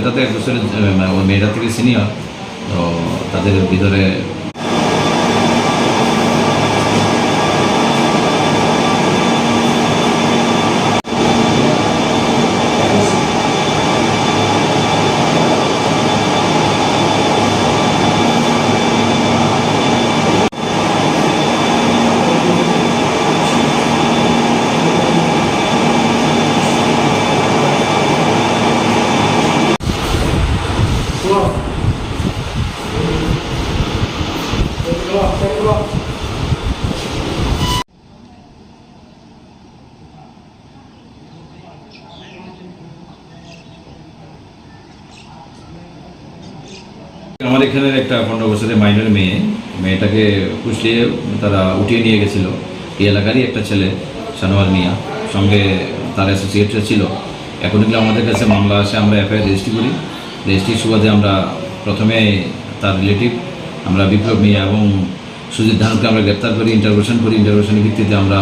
এটাতে এক বছরের মেয়েরা ওই মেয়েটা থেকে সিনিয়র তো তাদের ভিতরে আমার এখানের একটা পনেরো বছরের মাইনর মেয়ে, মেয়েটাকে কুচলিয়ে তারা উঠিয়ে নিয়ে গেছিল। এই এলাকারই একটা ছেলে সানোয়ার মিয়া, সঙ্গে তার অ্যাসোসিয়েটরা ছিল। এখন এগুলো আমাদের কাছে মামলা আসে, আমরা এফআইআর রেজিস্ট্রি করি। রেজিস্ট্রির সুবাদে আমরা প্রথমে তার রিলেটিভ আমরা বিপ্লব মিয়া এবং সুজিত ধানকে আমরা গ্রেপ্তার করি ইন্টারভেশন করি। ইন্টারভেশনের ভিত্তিতে আমরা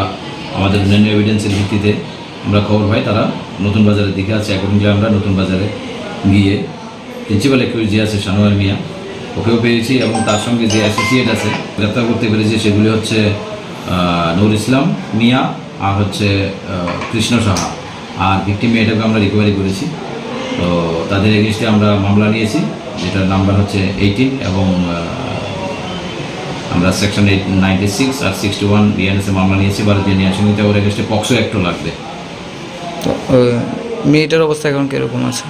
আমাদের অন্যান্য এভিডেন্সের ভিত্তিতে আমরা খবর পাই, তারা নতুন বাজারের দিকে আছে। অ্যাকর্ডিংলি আমরা নতুন বাজারে গিয়ে প্রিন্সিপাল একুশ যে আছে সানোয়ার মিয়া। ওকেও পেয়েছি এবং তার সঙ্গে যে অ্যাসোসিয়েট আছে, গ্রেপ্তার করতে পেরেছি সেগুলি হচ্ছে নূর ইসলাম মিয়া আর হচ্ছে কৃষ্ণ সাহা। আর ভিক্টিম মেয়েটাকে আমরা রিকভারি করেছি। তো তাদের এগেনস্টে আমরা মামলা নিয়েছি, যেটার নাম্বার হচ্ছে এইটিন এবং আমরা সেকশন এইট নাইনটি সিক্স আর সিক্সটি ওয়ান বিএনএসে মামলা নিয়েছি, ভারতীয় ন্যায় সংহিতা ওর এগেনস্টে পক্সো একটু লাগবে। মেয়েটার অবস্থা এখন কীরকম আছে?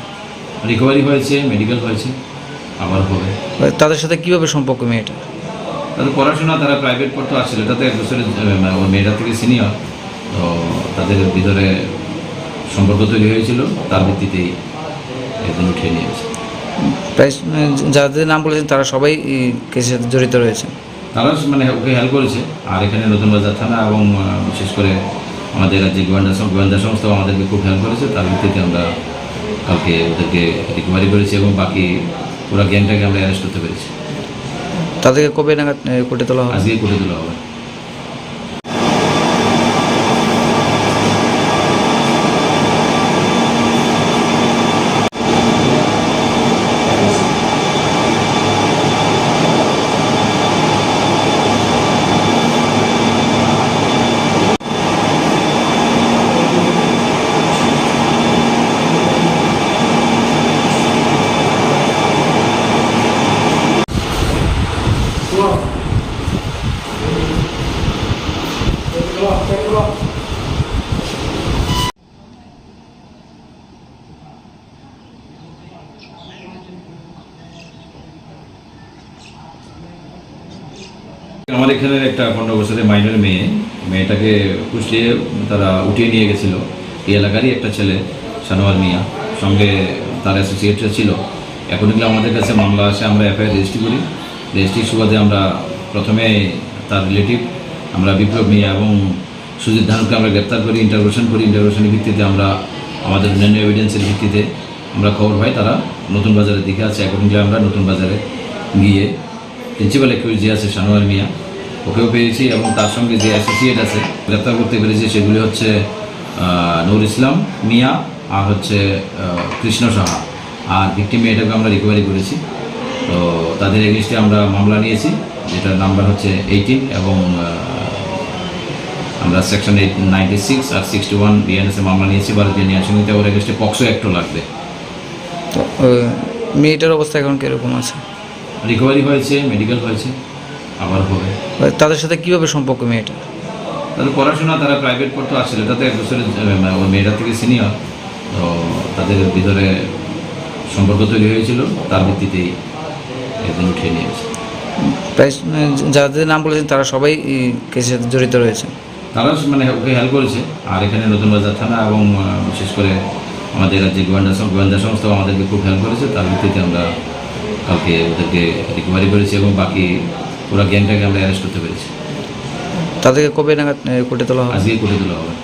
রিকভারি হয়েছে মেডিকেল হয়েছে আবার হবে। তাদের সাথে কীভাবে সম্পর্ক মেয়েটা তাদের পড়াশোনা তারা প্রাইভেট পড়তে আসছিল। এটা তো এক বছরের ওই মেয়েটা থেকে সিনিয়র তো তাদের ভিতরে সম্পর্ক তৈরি হয়েছিল তার ভিত্তিতেই একজন উঠিয়ে নিয়েছে। প্রায় যাদের নাম বলেছেন তারা সবাই কেসের সাথে জড়িত রয়েছে তারা মানে ওকে হেল্প করেছে আর এখানে নতুন বাজার থানা এবং বিশেষ করে আমাদের রাজ্যে গোয়েন্দা গোয়েন্দা সংস্থাও আমাদেরকে খুব হেল্প করেছে তার ভিত্তিতে আমরা কালকে ওদেরকে রিকভারি করেছি এবং বাকি পুরো গ্যাংটাকে আমরা অ্যারেস্ট করতে পেরেছি। তাদেরকে কবে নাগাদ করে কোর্টে তোলা হবে? আজকে করে তোলা হবে আমার এখানের একটা পনেরো বছরের মাইনর মেয়ে মেয়েটাকে কুচলিয়ে তারা উঠিয়ে নিয়ে গেছিল। এই এলাকারই একটা ছেলে সানোয়ার মিয়া। সঙ্গে তার অ্যাসোসিয়েটরা ছিল। এখন আমাদের কাছে মামলা আসে, আমরা এফআইআর রেজিস্ট্রি করি। রেজিস্ট্রির সুবাদে আমরা প্রথমে তার রিলেটিভ আমরা বিপ্লব মিয়া এবং সুজিত ধানকে আমরা গ্রেপ্তার করি ইন্টারভেশন করি। ইন্টারভেশনের ভিত্তিতে আমরা আমাদের অন্যান্য এভিডেন্সের ভিত্তিতে আমরা খবর পাই, তারা নতুন বাজারের দিকে আছে। অ্যাকর্ডিংলি আমরা নতুন বাজারে গিয়ে প্রিন্সিপাল একুশ যে আছে সানোয়ার মিয়া ওকেও পেয়েছি এবং তার সঙ্গে যে অ্যাসোসিয়েট আছে গ্রেপ্তার করতে পেরেছি সেগুলি হচ্ছে নূর ইসলাম মিয়া আর হচ্ছে কৃষ্ণ সাহা। আর ভিক্টিম মেয়েটাকে আমরা রিকভারি করেছি। তো তাদের এগেনস্টে আমরা মামলা নিয়েছি যেটার নাম্বার হচ্ছে এইটিন এবং আমরা সেকশন এইট নাইনটি সিক্স আর সিক্সটি ওয়ান বিএনএসে মামলা নিয়েছি ভারতীয় ন্যায় সংহিতা ওর এগেনস্টে পক্সো একটু লাগবে। তো মেয়েটার অবস্থা এখন কীরকম আছে? রিকভারি হয়েছে মেডিকেল হয়েছে। আবার হবে। তাদের সাথে কীভাবে সম্পর্ক মেয়েটা তাদের পড়াশোনা তারা প্রাইভেট পড়তে আসছিল এটা তো এক বছরের ওই মেয়েটা থেকে সিনিয়র তো তাদের ভিতরে সম্পর্ক তৈরি হয়েছিল তার ভিত্তিতেই একজন উঠিয়ে নিয়েছে। প্রায় যাদের নাম বলেছেন তারা সবাই কেসের সাথে জড়িত রয়েছে। তারা মানে ওকে হেল্প করেছে আর এখানে নতুন বাজার থানা এবং বিশেষ করে আমাদের রাজ্যে গোয়েন্দা গোয়েন্দা সংস্থাও আমাদেরকে খুব হেল্প করেছে তার ভিত্তিতে আমরা কালকে ওদেরকে রিকভারি করেছি এবং বাকি পুরো গ্যাংটাকে আমরা অ্যারেস্ট করতে পেরেছি। তাদেরকে কবে নাগাদ কোর্টে তোলা হবে? আজকে করে তোলা হবে।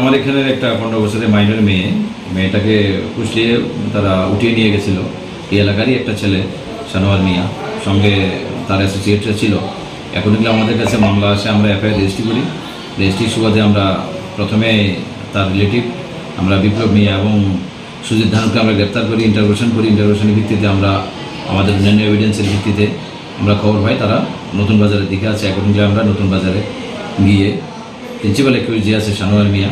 আমার এখানের একটা পনেরো বছরের মাইনর মেয়ে, মেয়েটাকে পুষিয়ে তারা উঠিয়ে নিয়ে গেছিল। এই এলাকারই একটা ছেলে, সানোয়ার মিয়া। সঙ্গে তার অ্যাসোসিয়েটরা ছিল। এখন আমাদের কাছে মামলা আসে, আমরা এফআইআর রেজিস্ট্রি করি। রেজিস্ট্রির সুবাদে আমরা প্রথমে তার রিলেটিভ আমরা বিপ্লব মিয়া এবং সুজিত ধানকে আমরা গ্রেপ্তার করি ইন্টারভেশন করি। ইন্টারভেশনের ভিত্তিতে আমরা আমাদের অন্যান্য এভিডেন্সের ভিত্তিতে আমরা খবর পাই তারা নতুন বাজারের দিকে আছে। এখন আমরা নতুন বাজারে গিয়ে প্রিন্সিপাল একুশ যে আছে সানোয়ার মিয়া,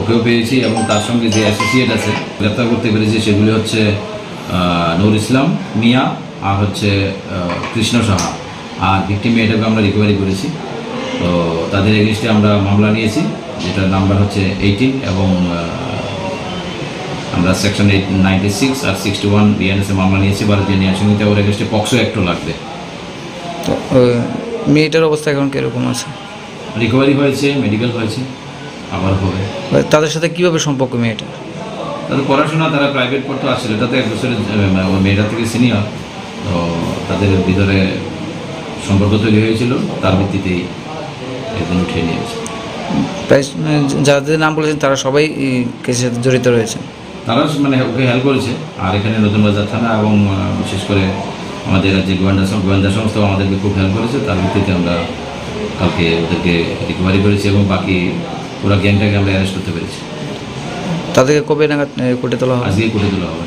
ওকেও পেয়েছি এবং তার সঙ্গে যে অ্যাসোসিয়েট আছে, গ্রেপ্তার করতে পেরেছি, সেগুলি হচ্ছে নূর ইসলাম মিয়া আর হচ্ছে কৃষ্ণ সাহা। আর ভিক্টিম মেয়েটাকে আমরা রিকভারি করেছি। তো তাদের এগেনস্টে আমরা মামলা নিয়েছি যেটার নাম্বার হচ্ছে এইটিন এবং আমরা সেকশন এইট নাইনটি সিক্স আর সিক্সটি ওয়ান বিএনএসে মামলা নিয়েছি ভারতীয় ন্যায় সংহিতা ওর এগেনস্টে পক্সো একটু লাগবে। তো মেয়েটার অবস্থা এখন কীরকম আছে? রিকভারি হয়েছে মেডিকেল হয়েছে আবার হবে। তাদের সাথে কীভাবে সম্পর্ক মেয়েটা? তাদের পড়াশোনা তারা প্রাইভেট পড়তে আসছিল এটা তো এক বছরের ওই মেয়েটা থেকে সিনিয়র তো তাদের ভিতরে সম্পর্ক তৈরি হয়েছিল তার ভিত্তিতেই একদিন উঠিয়ে নিয়েছে। প্রায় যাদের নাম বলেছেন তারা সবাই কেসের সাথে জড়িত রয়েছে তারা মানে ওকে হেল্প করেছে। আর এখানে নতুন বাজার থানা এবং বিশেষ করে আমাদের রাজ্যে গোয়েন্দা গোয়েন্দা সংস্থা আমাদেরকে খুব হেল্প করেছে। তার ভিত্তিতে আমরা কালকে ওদেরকে রিকভারি করেছি এবং বাকি পুরো গ্যাংটাকে আমরা অ্যারেস্ট করতে পেরেছি। তাদেরকে কবে নাগাদ কোর্টে তোলা হবে? আজকেই করে তোলা হবে।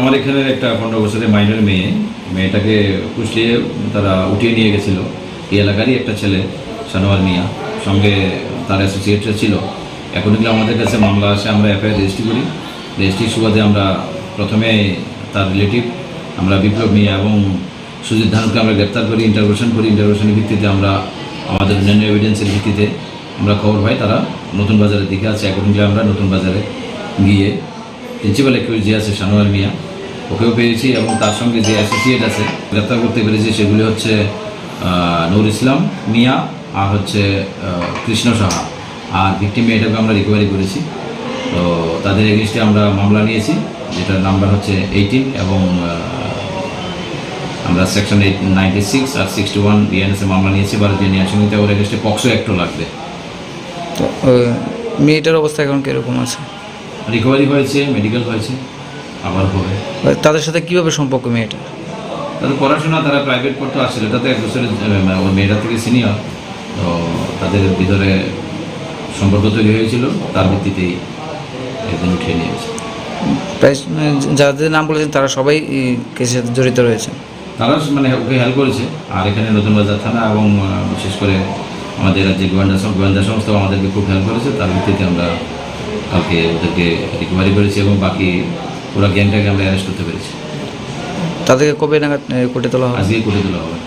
আমার এখানের একটা পনেরো বছরের মাইনর মেয়ে। মেয়েটাকে কুচলিয়ে তারা উঠিয়ে নিয়ে গেছিল। এই এলাকারই একটা ছেলে সানোয়ার মিয়া। সঙ্গে তার অ্যাসোসিয়েটরা ছিল। এখন এগুলো আমাদের কাছে মামলা আসে, আমরা এফআইআর রেজিস্ট্রি করি। রেজিস্ট্রির সুবাদে আমরা প্রথমে তার রিলেটিভ আমরা বিপ্লব মিয়া এবং সুজিত ধানুকে আমরা গ্রেপ্তার করি ইন্টারভেশন করি ইন্টারভেশনের ভিত্তিতে আমরা আমাদের অন্যান্য এভিডেন্সের ভিত্তিতে আমরা খবর পাই, তারা নতুন বাজারের দিকে আছে। এগুলো আমরা নতুন বাজারে গিয়ে প্রিন্সিপাল একুশ যে আছে সানোয়ার মিয়া। ওকেও পেয়েছি এবং তার সঙ্গে যে অ্যাসোসিয়েট আছে, গ্রেপ্তার করতে পেরেছি, সেগুলি হচ্ছে নূর ইসলাম মিয়া আর হচ্ছে কৃষ্ণ সাহা। আর ভিক্টিম মেয়েটাকে আমরা রিকভারি করেছি। তো তাদের এগেনস্টে আমরা মামলা নিয়েছি, যেটার নাম্বার হচ্ছে এইটিন এবং আমরা সেকশন এইট নাইনটি সিক্স আর সিক্সটি ওয়ান বিএনএসে মামলা নিয়েছি ভারতীয় ন্যায় সংহিতা ওর এগেনস্টে পক্সো একটু লাগবে। তো মেয়েটার অবস্থা এখন কীরকম আছে? রিকভারি হয়েছে মেডিকেল হয়েছে আবার হবে। তাদের সাথে কীভাবে সম্পর্ক মেয়েটা? তাদের পড়াশোনা তারা প্রাইভেট পড়তে আসছিল। এটা তো এক বছরের ওর ওই মেয়েটা থেকে সিনিয়র তো তাদের ভিতরে সম্পর্ক তৈরি হয়েছিল তার ভিত্তিতেই একদিন উঠিয়ে নিয়েছে প্রায় যাদের নাম বলেছেন তারা সবাই কেসের সাথে জড়িত রয়েছে তারা মানে ওকে হেল্প করেছে। আর এখানে নতুন বাজার থানা এবং বিশেষ করে আমাদের রাজ্যে গোয়েন্দা গোয়েন্দা সংস্থা আমাদেরকে খুব হেল্প করেছে। তার ভিত্তিতে আমরা কালকে ওদেরকে রিকভারি করেছি এবং বাকি পুরো গ্যাংটাকে আমরা অ্যারেস্ট করতে পেরেছি। তাদেরকে কবে নাগাদ কোটে তোলা হবে? আজকেই করে তোলা হবে।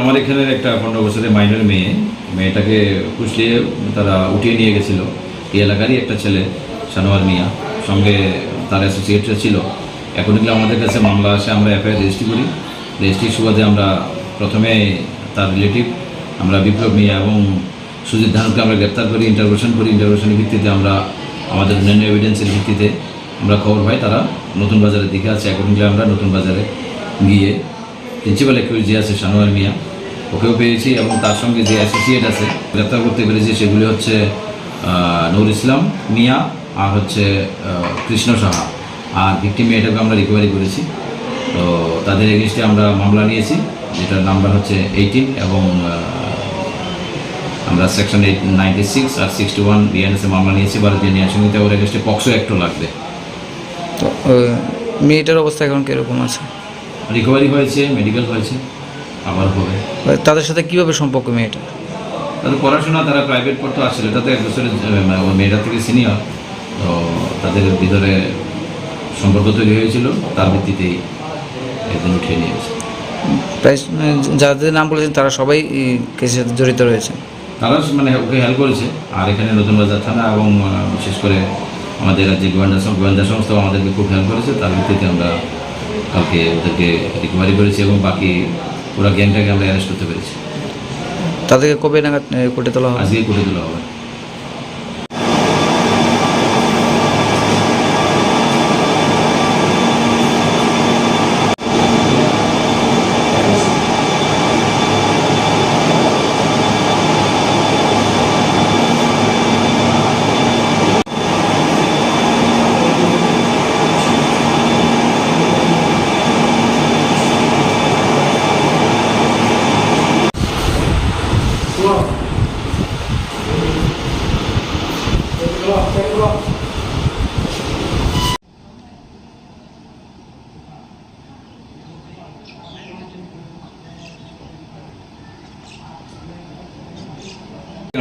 আমার এখানের একটা পনেরো বছরের মাইনর মেয়ে, মেয়েটাকে কুচলিয়ে তারা উঠিয়ে নিয়ে গেছিল। এই এলাকারই একটা ছেলে, সানোয়ার মিয়া, সঙ্গে তার অ্যাসোসিয়েটরা ছিল। এখন এগুলো আমাদের কাছে মামলা আসে, আমরা এফআইআর রেজিস্ট্রি করি। রেজিস্ট্রির সুবাদে আমরা প্রথমে তার রিলেটিভ আমরা বিপ্লব মিয়া এবং সুজিত ধানকে আমরা গ্রেপ্তার করি ইন্টারভেশন করি। ইন্টারভেশনের ভিত্তিতে আমরা আমাদের অন্যান্য এভিডেন্সের ভিত্তিতে আমরা খবর পাই, তারা নতুন বাজারের দিকে আছে। অ্যাকর্ডিংলি আমরা নতুন বাজারে গিয়ে প্রিন্সিপাল একুশ যে আছে শানোয়ার মিয়া ওকেও পেয়েছি এবং তার সঙ্গে যে অ্যাসোসিয়েট আছে, গ্রেপ্তার করতে পেরেছি সেগুলি হচ্ছে নূর ইসলাম মিয়া আর হচ্ছে কৃষ্ণ সাহা। আর ভিক্টিম মেয়েটাকে আমরা রিকভারি করেছি। তো তাদের এগেনস্টে আমরা মামলা নিয়েছি, যেটার নাম্বার হচ্ছে এইটিন এবং আমরা সেকশন এইট নাইনটি সিক্স আর সিক্সটি ওয়ান বিএনএসে মামলা নিয়েছি, ভারতীয় ন্যায় সংহিতা ওর এগেনস্টে পক্সো একটু লাগবে। তো মেয়েটার অবস্থা এখন কীরকম আছে? রিকভারি হয়েছে মেডিকেল হয়েছে আবার হবে। তাদের সাথে কীভাবে সম্পর্ক মেয়েটা তাদের পড়াশোনা তারা প্রাইভেট পড়তে আসছিল এটা তো এক বছরের ওর মেয়েটা থেকে সিনিয়র তো তাদের ভিতরে সম্পর্ক তৈরি হয়েছিল তার ভিত্তিতেই একদিন উঠিয়ে নিয়েছে প্রায় যাদের নাম বলেছেন তারা সবাই সাথে জড়িত রয়েছে। তারা মানে ওকে হেল্প করেছে আর এখানে নতুন বাজার থানা এবং বিশেষ করে আমাদের রাজ্যে গোয়েন্দা গোয়েন্দা সংস্থা আমাদেরকে খুব হেল্প করেছে তার ভিত্তিতে আমরা কালকে ওদেরকে রিকভারি করেছি এবং বাকি পুরো গ্যাংটাকে আমরা অ্যারেস্ট করতে পেরেছি। তাদেরকে কবে নাগাদ কোর্টে তোলা হবে? আজকে কোর্টে তোলা হবে।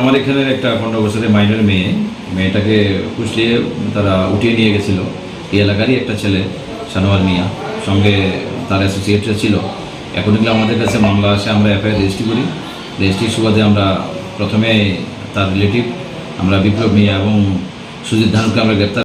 আমার এখানের একটা পনেরো বছরের মাইনের মেয়ে, মেয়েটাকে কুষ্টিয়ে তারা উঠিয়ে নিয়ে গেছিল। এই এলাকারই একটা ছেলে, সানোয়ার মিয়া, সঙ্গে তার অ্যাসোসিয়েটরা ছিল। এখন আমাদের কাছে মামলা আসে, আমরা এফআইআর রেজিস্ট্রি করি। রেজিস্ট্রির সুবাদে আমরা প্রথমে তার রিলেটিভ আমরা বিপ্লব মিয়া এবং সুজিত ধানকে আমরা গ্রেপ্তার